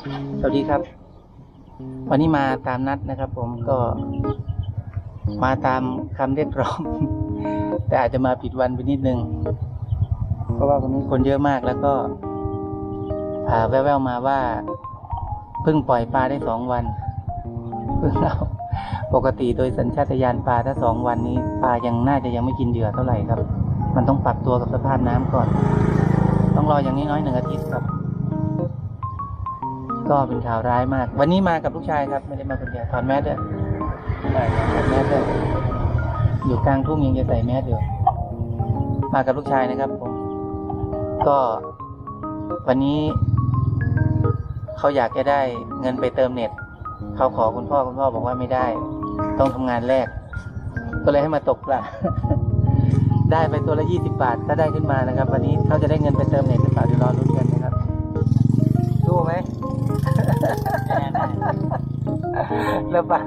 สวัสดีครับ วันนี้มาตามนัดนะครับ ผมก็ มาตามคำเรียกร้อง แต่อาจจะมาผิดวันไปนิดนึง เพราะว่าวันนี้คนเยอะมากแล้วก็อ่าแว่วๆมาว่าเพิ่งปล่อยปลาได้สองวันเพิ่งเอาปกติโดยสัญชาตญาณปลาถ้าสองวันนี้ปลายังน่าจะยังไม่กินเหยื่อเท่าไหร่ครับ มันต้องปรับตัวกับสภาพน้ำก่อน ต้องรออย่างน้อยๆหนึ่งอาทิตย์ครับ ก็เป็นข่าวร้ายมาก วันนี้มากับลูกชายครับ ไม่ได้มาคนเดียวถอดแมสด้วยถอดแมสด้วยอยู่กลางทุ่งยังจะใส่แมสอยู่มากับลูกชายนะครับผม ก็วันนี้ เขาอยากจะได้เงินไปเติมเน็ต เขาขอคุณพ่อคุณพ่อบอกว่าไม่ได้ ต้องทำงานแรก ก็เลยให้มาตกปลาได้ไปตัวละยี่สิบาทถ้าได้ขึ้นมานะครับ วันนี้เขาจะได้เงินไปเติมเน็ตหรือเปล่าเดี๋ยวรอรุ้นกัน แล้วปลา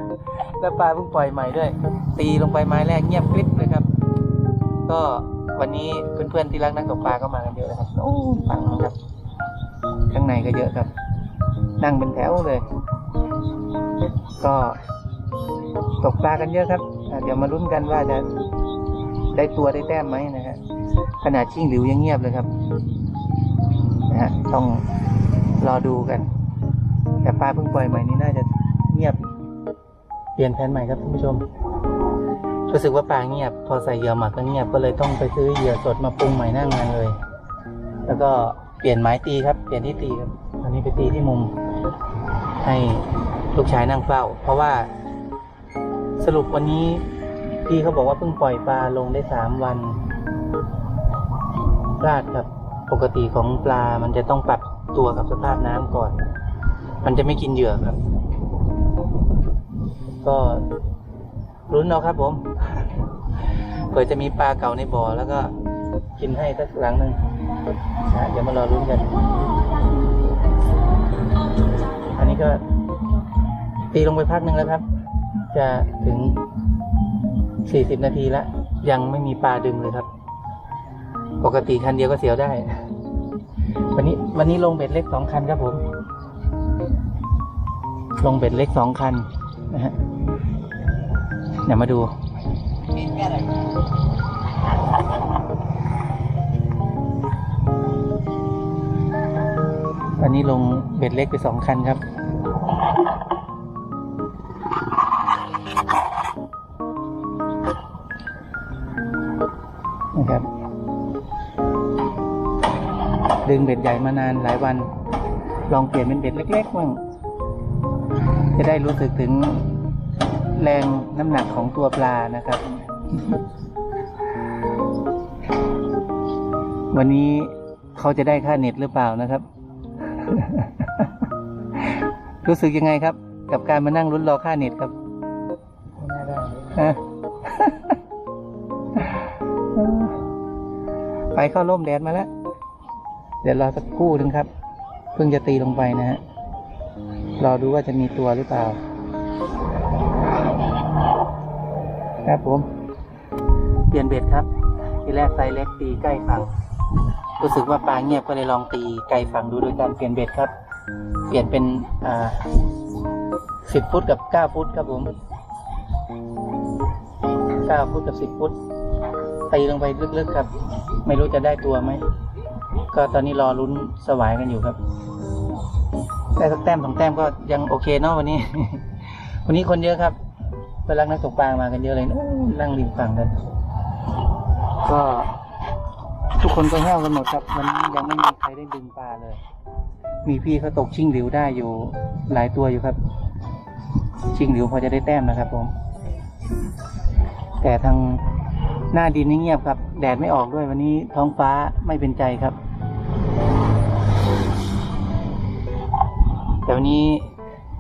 แล้วปลาเพิ่งปล่อยใหม่ด้วย ตีลงไปไม้แรกเงียบกริบเลยครับ ก็วันนี้เพื่อนๆที่รักนักตกปลาก็มากันเยอะเลยครับโอ้ฟังนะครับ ข้างในก็เยอะครับ นั่งเป็นแถวเลย ก็ตกปลากันเยอะครับเดี๋ยวมาลุ้นกันว่าจะได้ตัวได้แต้มไหมนะฮะขนาดชิงหลิวยังเงียบเลยครับนะฮะต้องรอดูกัน แต่ปลาเพิ่งปล่อยใหม่นี้น่าจะเงียบ เปลี่ยนแผนใหม่ครับท่านผู้ชม รู้สึกว่าปลาเงียบ พอใส่เหยื่อหมักก็เงียบก็เลยต้องไปซื้อเหยื่อสดมาปรุงใหม่หน้างานเลย แล้วก็เปลี่ยนไม้ตีครับ เปลี่ยนที่ตีครับอันนี้ไปตีที่มุม ให้ลูกชายนั่งเฝ้า เพราะว่าสรุปวันนี้พี่เขาบอกว่าเพิ่งปล่อยปลาลงได้สามวันพลาดครับ ปกติของปลามันจะต้องปรับตัวกับสภาพน้ำก่อน มันจะไม่กินเหยื่อครับ ก็รุ้นเอาครับผมเผื่อจะมีปลาเก่าในบ่อแล้วก็กินให้สักหลังหนึ่งนะเดี๋ยวมารอรุ้นกัน อันนี้ก็ตีลงไปพักหนึ่งแล้วครับ จะถึง 40 นาทีแล้ว ยังไม่มีปลาดึงเลยครับ ปกติคันเดียวก็เสียวได้ วันนี้วันนี้ลงเบ็ดเล็กสองคันครับผม ลงเบ็ดเล็กสองคันนะฮะเดี๋ยวมาดู วันนี้ลงเบ็ดเล็กไปสองคันครับนะครับ ดึงเบ็ดใหญ่มานานหลายวัน ลองเปลี่ยนเป็นเบ็ดเล็กๆบ้าง จะได้รู้สึกถึงแรงน้ำหนักของตัวปลานะครับ วันนี้เขาจะได้ค่าเน็ตหรือเปล่านะครับ รู้สึกยังไงครับ กับการมานั่งลุ้นรอค่าเน็ตครับฮะไปเข้าร่มแดดมาแล้ว เดี๋ยวรอสักครู่หนึงครับ เพิ่งจะตีลงไปนะฮะ รอดูว่าจะมีตัวหรือเปล่า ครับผม เปลี่ยนเบ็ดครับ ทีแรกไซเล็กตีใกล้ฝั่ง รู้สึกว่าปลาเงียบก็เลยลองตีไกลฝั่งดูโดยการเปลี่ยนเบ็ดครับ เปลี่ยนเป็นอ่าสิบฟุตกับเก้าฟุตครับผมเก้าฟุตกับสิบฟุตตีลงไปลึกๆครับ ไม่รู้จะได้ตัวไหม ก็ตอนนี้รอลุ้นสวายกันอยู่ครับ ได้สักแต้มสองแต้มก็ยังโอเคเนาะวันนี้ วันนี้คนเยอะครับเพื่อนรักนักตกปลามากันเยอะเลยนู่นนั่งริมฝั่งกัน ก็ ทุกคนก็แห้วกันหมดครับวันนี้ยังไม่มีใครได้ดึงปลาเลย มีพี่เขาตกชิงหลิวได้อยู่หลายตัวอยู่ครับ ชิงหลิวพอจะได้แต้มนะครับผม แต่ทางหน้าดินนี่เงียบครับ แดดไม่ออกด้วยวันนี้ท้องฟ้าไม่เป็นใจครับ แต่วันนี้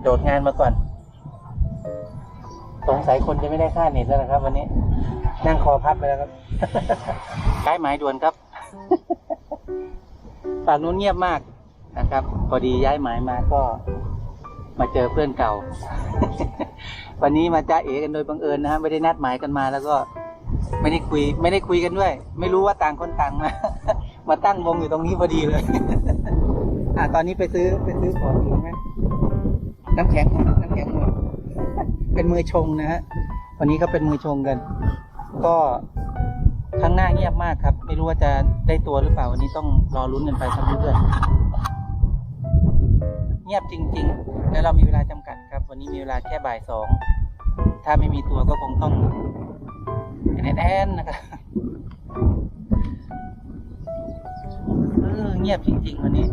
โดดงานมาก่อน สงสัยคนจะไม่ได้ค่าเน็ตแล้วนะครับ วันนี้ นั่งคอพับไปแล้วครับย้ายหมายด่วนครับฝั่งนู้นเงียบมากนะครับ พอดีย้ายหมายมาก็มาเจอเพื่อนเก่า วันนี้มาจ้าเอกันโดยบังเอิญนะฮะไม่ได้นัดหมายกันมา แล้วก็ไม่ได้คุย ไม่ได้คุยกันด้วย ไม่รู้ว่าต่างคนต่างมา มาตั้งวงอยู่ตรงนี้พอดีเลย อะตอนนี้ไปซื้อไปซื้อของอยู่ น้ำแข็งน้ำแข็งหมดเป็นมือชงนะฮะวันนี้ก็เป็นมือชงกัน ก็ข้างหน้าเงียบมากครับ ไม่รู้ว่าจะได้ตัวหรือเปล่าวันนี้ต้องรอลุ้นกันไปครับเพื่อนเงียบจริง ๆ แล้วเรามีเวลาจำกัดครับ วันนี้มีเวลาแค่บ่ายสองถ้าไม่มีตัวก็คงต้องแอนแอนๆนะครับเออเงียบจริง ๆ วันนี้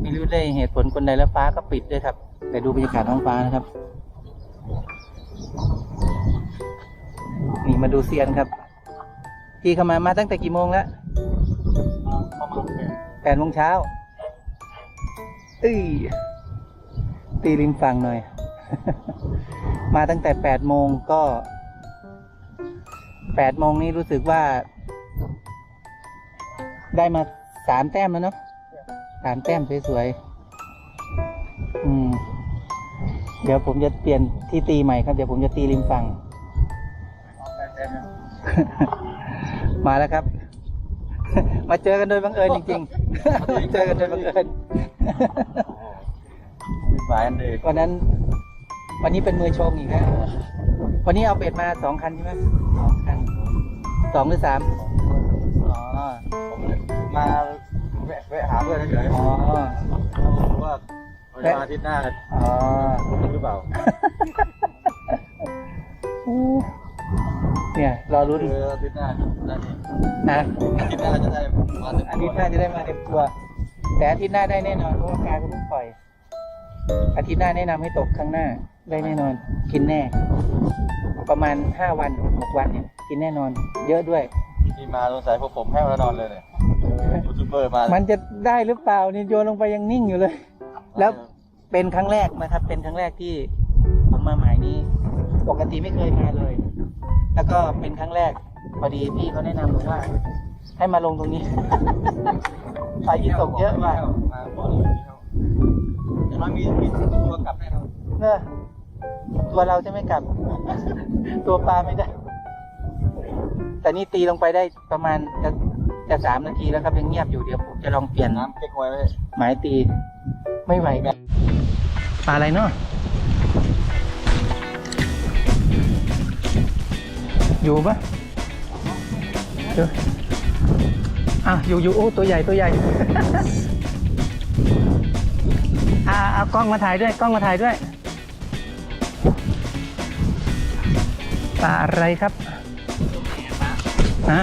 ไม่รู้ได้เหตุผลคนใดแล้วฟ้าก็ปิดด้วยครับ แต่ดูบรรยากาศท้องฟ้านะครับ นี่มาดูเซียนครับ พี่เข้ามามาตั้งแต่กี่โมงแล้วประมาณแปดแปดโมงเช้าเอ้ยตีริมฝั่งหน่อย มาตั้งแต่แปดโมงก็แปดโมงนี้รู้สึกว่า ได้มาสามแต้มแล้วเนาะสามแต้มสวยๆ อืม เดี๋ยวผมจะเปลี่ยนที่ตีใหม่ครับ เดี๋ยวผมจะตีริมฝั่ง มาแล้วครับ มาเจอกันโดยบังเอิญจริงๆ เจอกันโดยบังเอิญหมายอันเด็กวันนั้น วันนี้เป็นมือชงอีกนะวันนี้เอาเบ็ดมาสองคันใช่ไหมสองคันสองหรือสามอ๋อมาแวะหาเพื่อนเฉยๆอ๋อ เวลาอาทิตย์หน้าอ๋อหรือเปล่าเนี่ยรอรุ่นคืออาทิตย์หน้าได้นี่นะอาทิตย์หน้าจะได้มาถึงอาทิตย์หน้าจะได้มาเต็มตัว แต่อาทิตย์หน้าได้แน่นอนเพราะว่าการก็เพิ่งปล่อย อาทิตย์หน้าแนะนำให้ตกข้างหน้าได้แน่นอน กินแน่ ประมาณห้าวันหกวันเนี่ยกินแน่นอน เยอะด้วยที่มาสงสัยพวกผมแห้วแล้วนอนเลยเนี่ยยูทูบเบอร์มามันจะได้หรือเปล่านี่โยนลงไปยังนิ่งอยู่เลย แล้วเป็นครั้งแรกนะครับ เป็นครั้งแรกที่ผมมาหมายนี้ ปกติไม่เคยมาเลย แล้วก็เป็นครั้งแรกพอดีพี่เขาแนะนำบอกว่า ให้มาลงตรงนี้ ไปยี่ตกเยอะมากมาบ่อยเลยอย่างน้อยมีมีตัวกลับแน่นอนเนอะตัวเราจะไม่กลับ ตัวปลาไม่ได้ แต่นี่ตีลงไปได้ประมาณจะจะสามนาทีแล้วครับยังเงียบอยู่เดี๋ยวผมจะลองเปลี่ยนน้ำเก๊กไว้ไว้หมายตี ไม่ไหวกันปลาอะไรเนาะอยู่ปะเดี๋ยวอะอยู่อยู่โอ้ตัวใหญ่ตัวใหญ่ อ่าเอากล้องมาถ่ายด้วยกล้องมาถ่ายด้วยปลาอะไรครับฮะ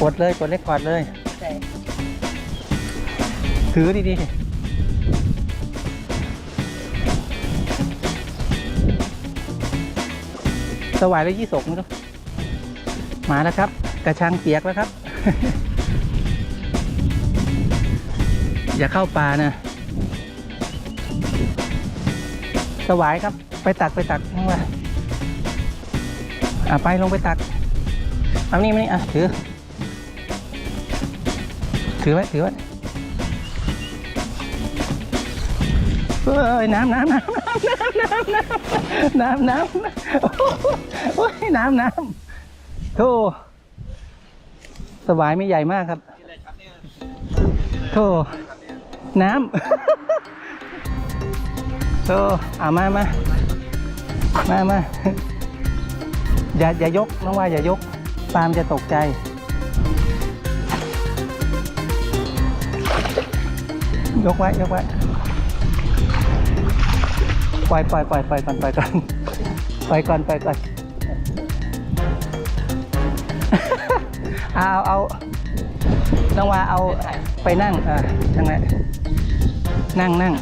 กดเลยกดเลขกดเลย ถือดีๆ สวายแล้วยี่สกไม่รู้มาแล้วครับ กระชังเปียกแล้วครับ อย่าเข้าป่านะสวายครับ ไปตักไปตักข้างล่างอะไปลงไปตักเอานี่มานี่อะถือ ถือไว้ถือไว้ เอ้ยน้ำน้ำน้ำน้ำน้ำน้ำน้ำโอ้ยน้ำน้ำโธ่สบายไม่ใหญ่มากครับโธ่น้ำโธ่เอามามามามาอย่าอย่ายกน้องว่าอย่ายกปาล์มจะตกใจยกไว้ยกไว้ ปล่อยปล่อยปล่อยปล่อยก่อนปล่อยก่อนปล่อยก่อนปล่อยก่อนเอาเอาน้องว่าเอาไปนั่งเออนั่งไว้นั่งนั่ง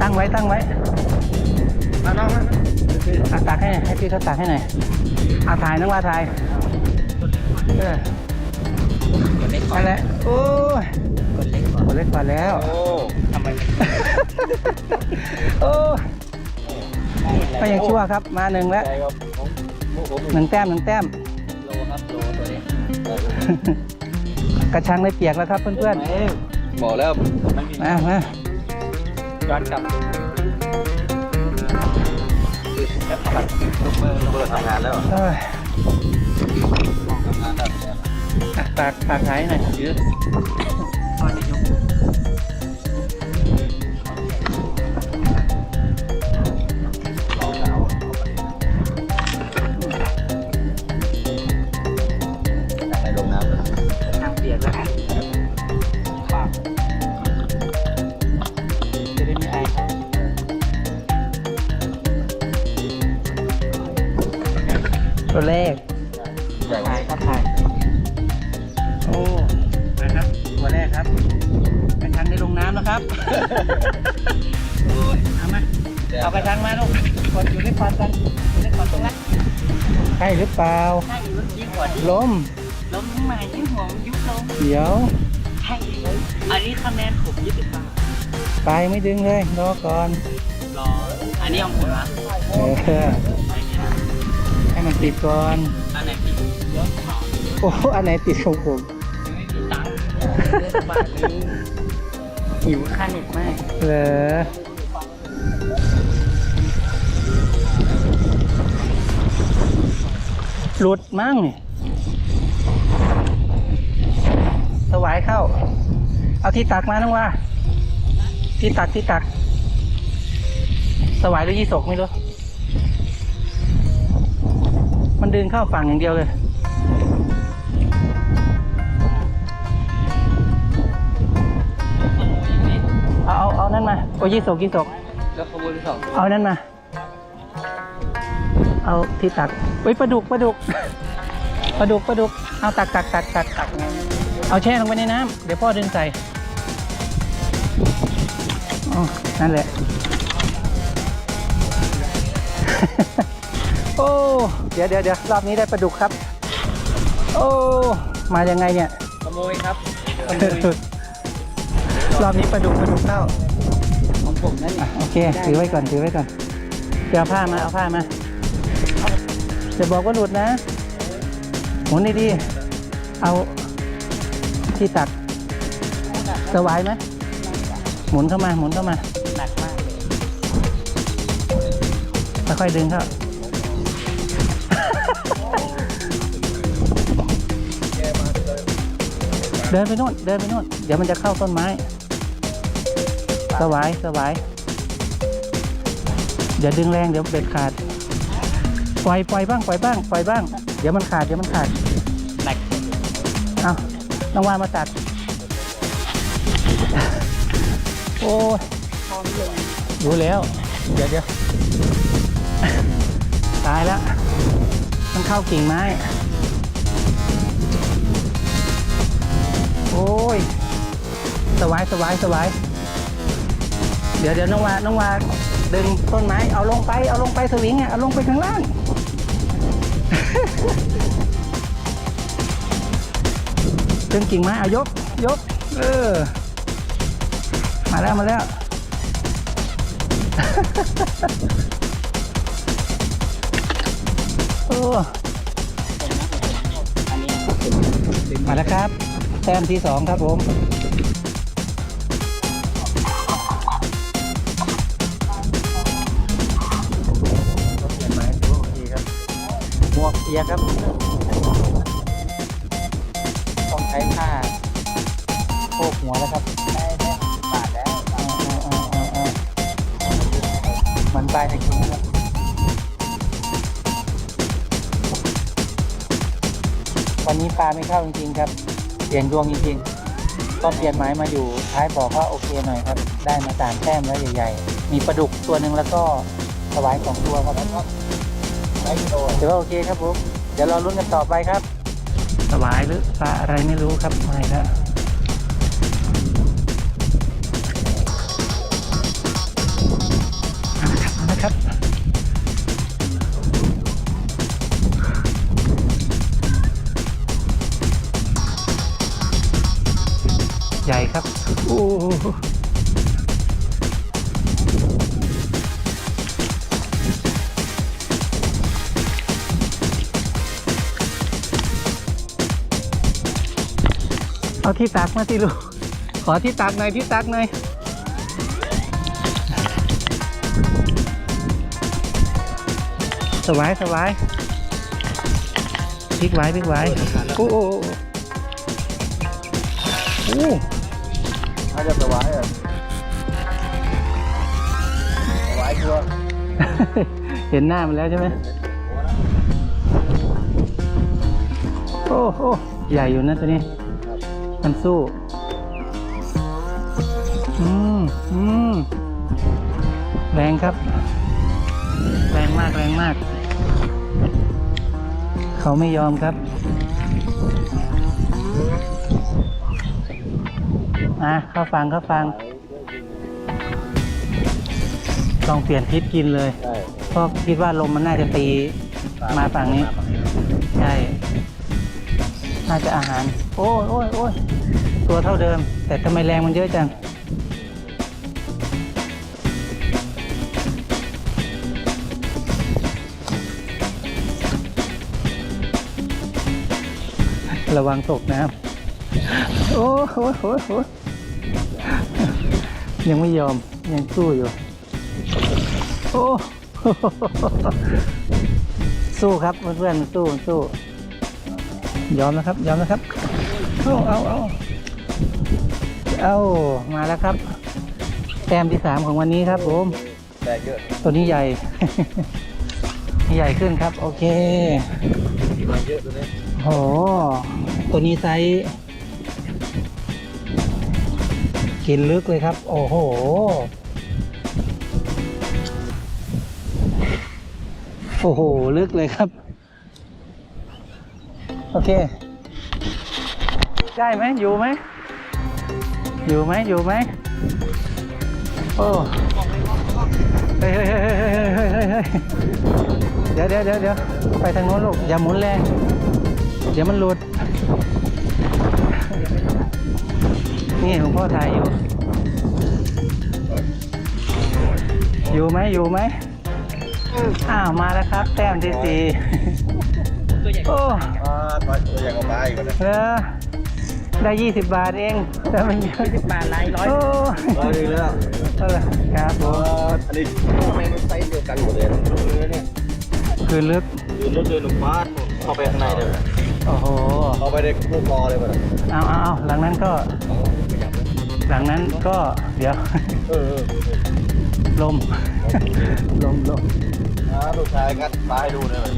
ตั้งไว้ตั้งไว้มาน้องมาเอาตักให้ให้พี่เขาตักให้หน่อยเอาถ่ายน้องว่าถ่ายเออนั่นแหละโอ้ยกดเล็กกว่าแล้ว โอ้ทำไมโอ้ก็ยังชั่วครับ มาหนึ่งแล้วใจครับผมผมหนึ่งแต้มหนึ่งแต้มโลครับโลตัวนี้กระชังได้เปียกแล้วครับเพื่อนบอกแล้วไม่มีๆมามาย้อนกลับลูกมือลูกมือทำงานแล้วเอ้ยทำงานแล้วอะปากปากท้ายหน่อยยืด เดียดแล้วปากจะได้ม่อตัวแรกถ่ายโอ้นะครับตัวแรกครับกรชังได้ลงน้ำแล้ครับโอ้เอามเอากรชังมาลูกกดอยู่ที่ฟันกันอยู่ที่ฟันตรงนั้นใช่หรือเปล่าใช่อยู่ที่ขวดล้มล้มมาเยอะ เดี๋ยวใช่เลยอันนี้คะแนนผมยี่สิบบาทปลายไม่ดึงเลยรอก่อนรออันนี้ของผมนะเออให้มันติดก่อนอันไหนผิดเยอะกว่าโอ้อันไหนติดของผมไม่มีตังค์เดือนบาทนึงหิวค่าเน็ตมากเหรอหลุดมั้งนี่ สวายเข้า เอาที่ตักมาน้องว่า ที่ตักที่ตัก สวายหรือยี่สกไม่รู้ มันดึงเข้าฝั่งอย่างเดียวเลยเอาเอาเอานั่นมาโอ้ยี่สกยี่สกแล้วขบวนที่สองเอานั่นมา เอาที่ตักเฮ้ยปลาดุกปลาดุกปลาดุกปลาดุก เอาตักตักตักตักตัก เอาแช่ลงไปในน้ำเดี๋ยวพ่อดึงใส่อ๋อนั่นแหละ โอ้ เดี๋ยวเดี๋ยวเดี๋ยวรอบนี้ได้ปลาดุกครับ โอ้ มายังไงเนี่ยขโมยครับขโมยรอบนี้ปลาดุกปลาดุกเข้าของผมนั่นอะโอเค ถือไว้ก่อน ถือไว้ก่อนเดี๋ยวเอาผ้ามา เอาผ้ามาจะบอกว่าหลุดนะหมุนดีๆเอา ที่ตัดสวายไหมหมุนเข้ามาหมุนเข้ามาหนักมากเลยค่อยๆดึงเข้าเดินไปนู่นเดินไปนู่นเดี๋ยวมันจะเข้าต้นไม้ สวายสวายอย่าดึงแรงเดี๋ยวเบ็ดขาดปล่อยปล่อยบ้างปล่อยบ้างปล่อยบ้าง เดี๋ยวมันขาดเดี๋ยวมันขาดหนักเอา น้องวานมาตัด โอ้ยพร้อมเลยรู้แล้ว เดี๋ยวเดี๋ยวตายแล้วมันเข้ากิ่งไม้ โอ้ย สวายสวายสวายเดี๋ยวเดี๋ยวน้องวาน้องวาดึงต้นไม้ เอาลงไป เอาลงไปสวิงอะ เอาลงไปข้างล่าง ดึงกิ่งไม้เอายก ยก เออ มาแล้วมาแล้ว โอ้อันนี้มาแล้วครับ แต้มที่สองครับผมเห็นไหมถือว่าโอเคครับหมวกเปียกครับต้องใช้ผ้าโพกหัวแล้วครับได้ได้บาทแล้วเอาเอาเอาเอาเอามันปลายตะกี้นะครับวันนี้ปลาไม่เข้าจริงๆครับ เปลี่ยนดวงจริงๆตอนเปลี่ยนไม้มาอยู่ท้ายบอกว่าโอเคหน่อยครับ ได้มาสามแต้มแล้วใหญ่ ๆ มีปลาดุกตัวหนึ่งแล้วก็สวายสองตัวครับแล้วก็ไอโลถือว่าโอเคครับผมเดี๋ยวเราลุ้นกันต่อไปครับ สวายหรือปลาอะไรไม่รู้ครับไม่แล้ว เอาที่ตักมาสิลูก ขอที่ตักหน่อยที่ตักหน่อยสวายสวายพลิกไว้พลิกไว้โอ้โอ้โอ้โอ้ถ้าจะสวายอะสวายชัวร์เห็นหน้ามันแล้วใช่ไหมโอ้โหใหญ่อยู่นะตัวนี้ มันสู้ อืมอืมแรงครับ แรงมากแรงมาก เขาไม่ยอมครับ อะ เข้าฟังเข้าฟัง ลองเปลี่ยนทิศกินเลย เพราะคิดว่าลมมันน่าจะตีมาฝั่งนี้ ใช่ น่าจะอาหาร โอ้ยโอ้ยโอ้ย ตัวเท่าเดิม แต่ทำไมแรงมันเยอะจัง ระวังตกน้ำโอ้โหโหโหยังไม่ยอม ยังสู้อยู่ โอ้สู้ครับเพื่อนๆสู้สู้ ยอมนะครับ ยอมนะครับ เอาเอาเอา เอามาแล้วครับ แต้มที่สามของวันนี้ครับผมแต่เยอะตัวนี้ใหญ่ ใหญ่ขึ้นครับ โอเคมาเยอะตัวนี้โหตัวนี้ไซส์กินลึกเลยครับ โอ้โห โอ้โห ลึกเลยครับ โอเค ได้ไหมอยู่ไหม อยู่ไหมอยู่ไหมโอ้เฮ้ยเฮ้ยเฮ้ยเฮ้ยเฮ้ยเฮ้ยเฮ้ยเดี๋ยวเดี๋ยวเดี๋ยวเดี๋ยวไปทางโน้นลูกอย่าหมุนแรง เดี๋ยวมันหลุด นี่หลวงพ่อถ่ายอยู่ อยู่ไหมอยู่ไหมอ้าวมาแล้วครับ แต้มที่สี่โอ้อ่าตัวตัวใหญ่กว่าปลาอีกนะเออ ได้ยี่สิบบาทเอง แต่มันเยอะสิบบาทไรร้อยโอ้ร้อยหนึงแล้วเออครับผอ๋อมอันนี้ทำไมมันไซส์เดียวกันหมดเลยนะดูเลยเนี่ยคือลึกยืนรถเดินหนุ่มบ้านเข้าไปข้างในเลยนะโอ้โห เข้าไปในคู่คอเลยมันเอาเอาเอาหลังนั้นก็ หลังนั้นก็เดี๋ยว เออเออลม ลมลมอ่าลูกชายกัดปลาให้ดูเลย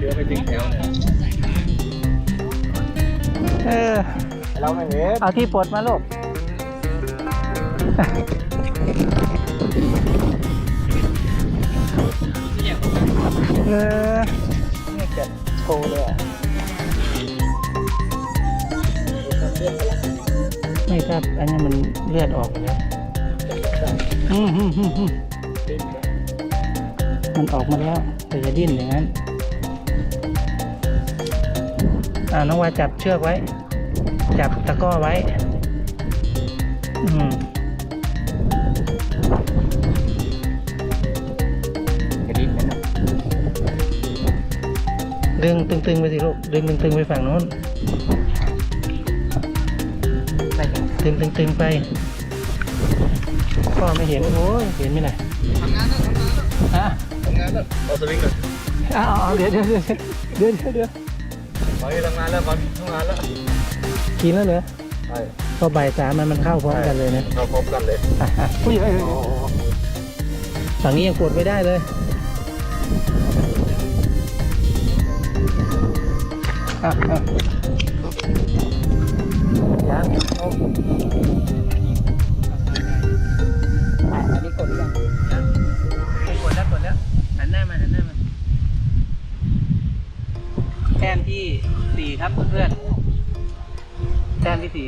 เยอะไปถึงแถวเนี่ย เออเราไม่เห็นเอาที่ปลดมาลูกเออนี่เกิดโชว์เลยอะไม่ครับ อันนี้มันเลือดออกแล้วอืมอืมอืมอืมมันออกมาแล้วแต่อย่าดิ้นอย่างนั้น อ่าน้องวาจับเชือกไว้ จับตะกร้อไว้ อืมกระดิ่งนั่นน่ะดึงตึงๆไปสิลูกดึงตึงๆไปฝั่งโน้นดึงตึงๆไปก็ไม่เห็นโอ้ยเห็นไหมล่ะทำงานแล้วทำงานแล้วอะทำงานแล้วเอาสวิงเลยเอาเอาเอาเดี๋ยวเดี๋ยวเดี๋ยวเดี๋ยวเดี๋ยว เดี๋ยวขอให้ทำงานแล้วก่อนทำงานแล้วกินแล้วเหรอใช่พอบ่ายสามมันมันเข้าพร้อมกันเลยนะเราพบกันเลยอะอะอุ้ยเอ้ยเอ้ยโอ้ฝั่งนี้ยังกดไม่ได้เลยอะอะ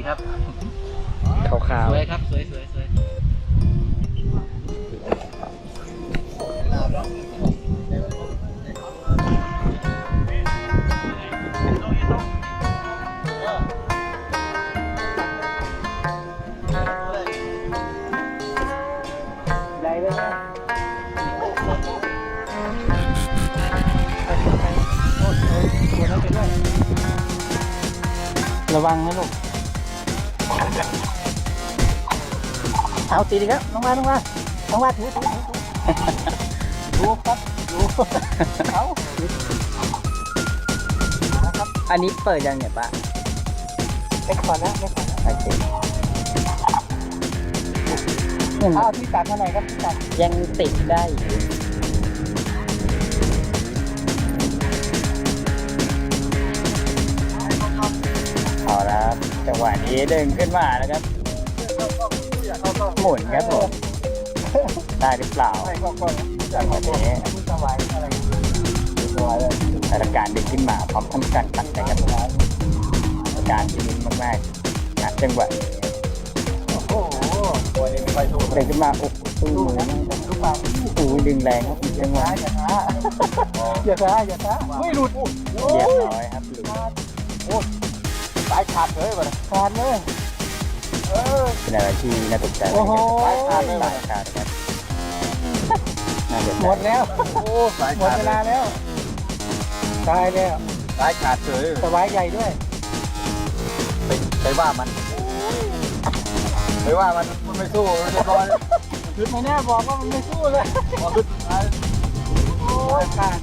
ครับขาวสวยครับสวยสวยสวยใหญ่เลยนะไปไปไปโอ้ยโอ้ยตัวนั้นไปด้วยระวังนะลูก เอาตีดีครับน้องว่าน้องว่าน้องว่าถือถือถือดูครับดูเอาอันนี้เปิดยังเนี่ยปะเล็กก่อนนะเล็กก่อนนะโอเคยังเอาที่ตัดเท่าไหร่ครับที่ตัดยังติดได้อยู่ จังหวะนี้ดึงขึ้นมาแล้วครับ หมุนครับผมได้หรือเปล่าไม่ก็ก็จังหวะนี้สบายอะไรสบายเลยสถานการณ์ดึงขึ้นมาพร้อมทำการตัดนะครับสถานการณ์ที่ลุ้นมากๆนะจังหวะนี้โอ้โหตัวนี้ไม่ค่อยสู้เดินขึ้นมาโอ้โหสู้มือนะลูกปลาโอ้โหดึงแรงครับอีกจังหวะอย่าช้าอย่าช้าอย่าช้าไม่หลุดเรียบร้อยครับหลุดสายขาดเลยมันขาดเลยเออ เป็นอะไรที่น่าตกใจโอ้โห สายขาดสายขาดนะครับน่าเสียใจหมดแล้ว โอ้สายหมดขาดเวลาแล้ว ตายแล้วสายขาดเลยสวายใหญ่ด้วย ไปไปว่ามันไปว่ามันมันไม่สู้มันเรียบร้อยคือไม่แน่บอกว่ามันไม่สู้เลย พอขึ้นมาโอ้ยขาด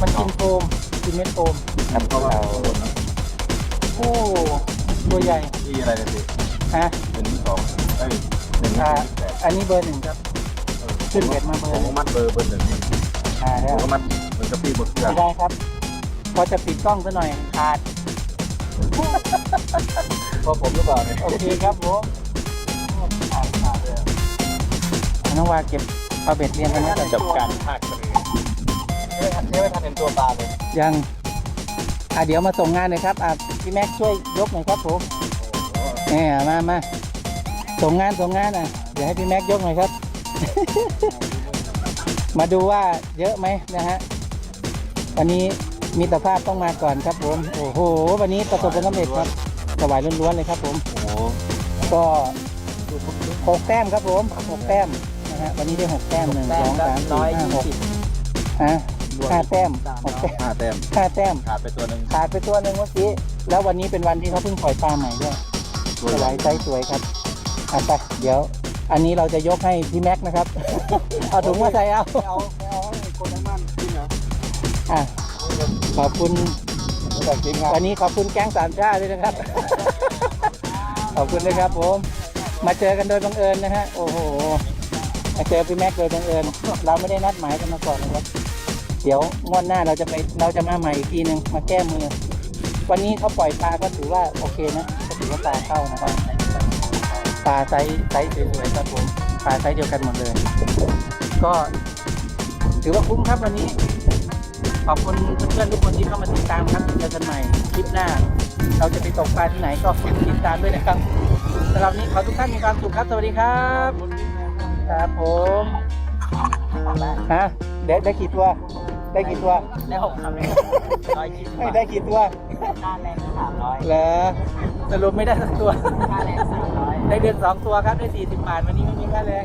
มันกินโฟม กินเม็ดโฟมครับเราโอ้ตัวใหญ่ที่อะไรเนี่ยสิฮะเป็นที่สองเอ้ยหนึ่งอ่าที่แปดอันนี้เบอร์หนึ่งครับ ขึ้นเบ็ดมาเบอผร์มหนึ่ก็งมัดเบอร์เบอร์หนึ่งอ่าผแล้วมก็มัดเหมือนกับพี่บดเครื่องไม่ได้ครับ พอจะปิดกล้องซะหน่อยขาดเพราะผมหรือเปล่าเนี่ยโอเคครับผมขาดขาดเลยน้องวาเก็บเอาเบ็ดเรียนกันนะจบการภาคเรือไม่ทันไม่ทันเห็นตัวปลาเลย ยังอะเดี๋ยวมาส่งงานหน่อยครับอะพี่แม็กช่วยยกหน่อยครับผมแหมมามาส่งงานส่งงานอะเดี๋ยวให้พี่แม็กยกหน่อยครับ มาดูว่าเยอะไหมนะฮะวันนี้มีตภาพต้องมาก่อนครับผมโอ้โห วันนี้ประสบผลสำเร็จครับสวายล้วนๆเลยครับผมโอ้โหก็หกแต้มครับผมหกแต้มนะฮะวันนี้ได้หกแต้มหนึ่งสองสามสี่ห้าหกฮะ ห้าแต้มหกแต้มห้าแต้มห้าแต้มขาดไปตัวหนึ่งขาดไปตัวหนึ่งเมื่อกี้แล้ววันนี้เป็นวันที่เขาเพิ่งปล่อยปลาใหม่ด้วยตัวสใหญ่วายไซส์สวยครับอะไปเดี๋ยว อันนี้เราจะยกให้พี่แม็กซ์นะครับ เอาถุงมาใส่เอาไม่เอาไม่เอาให้คนทั้งบ้านกินเหรออะขอบคุณแต่ทีมงานวันนี้ขอบคุณแก๊งสามชาติด้วยนะครับ ขอบคุณนะครับผม มาเจอกันโดยบังเอิญนะฮะโอ้โหมาเจอพี่แม็กซ์โดยบังเอิญ เราไม่ได้นัดหมายกันมาก่อนนะครับ เดี๋ยวงวดหน้าเราจะไปเราจะมาใหม่อีกทีหนึ่งมาแก้มือ วันนี้เขาปล่อยปลาก็ถือว่าโอเคนะก็ถือว่าปลาเข้านะครับปลาไซส์ไซส์สวยๆครับผมปลาไซส์เดียวกันหมดเลย ก็ถือว่าคุ้มครับวันนี้ ขอบคุณเพื่อนๆทุกคนที่เข้ามาติดตามครับเจอกันใหม่คลิปหน้า เราจะไปตกปลาที่ไหนก็ฝากติดตามด้วยนะครับสำหรับนนี้ขอทุกท่านมีความสุขครับสวัสดีครับครับผมฮะได้ได้กี่ตัว ได้กี่ตัว ได้หกคำเลยร้อยยี่สิบไม่ได้กี่ตัวค่าแรงสามร้อยเหรอสรุปไม่ได้สักตัว ค่าแรงสามร้อยได้เดือนสองตัวครับได้สี่สิบบาทวันนี้ไม่มีค่าแรง